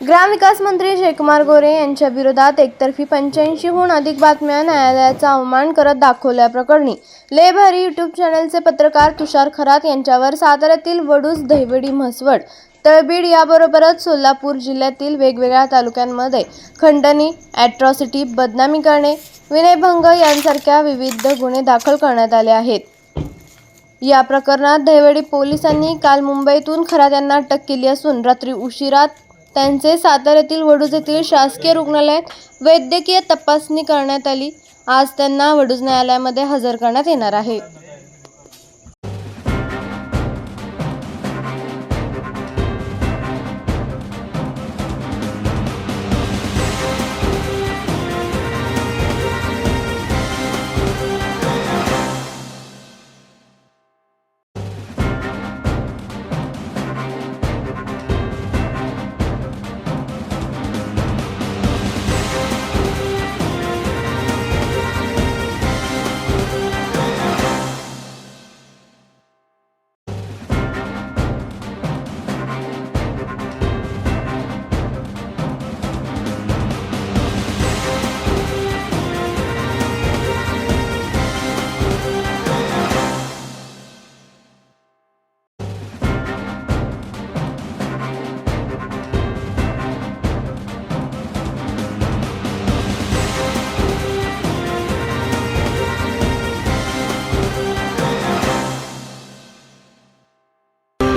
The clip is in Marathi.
ग्रामविकास मंत्री जयकुमार गोरे यांच्या विरोधात एकतर्फी पंच्याऐंशीहून अधिक बातम्या न्यायालयाचा अवमान करत दाखवल्याप्रकरणी लेभारी यूट्यूब चॅनलचे पत्रकार तुषार खरात यांच्यावर साताऱ्यातील वडूज दहिवडी म्हसवड तळबीड याबरोबरच सोलापूर जिल्ह्यातील वेगवेगळ्या तालुक्यांमध्ये खंडणी ॲट्रॉसिटी बदनामी करणे विनयभंग यांसारख्या विविध गुन्हे दाखल करण्यात आले आहेत. या प्रकरणात दहिवडी पोलिसांनी काल मुंबईतून खरात यांना अटक केली असून रात्री उशिरात त्यांचे साताऱ्यातील वडूज येथील शासकीय रुग्णालयात वैद्यकीय तपासणी करण्यात आली. आज त्यांना वडूज न्यायालयामध्ये हजर करण्यात येणार आहे.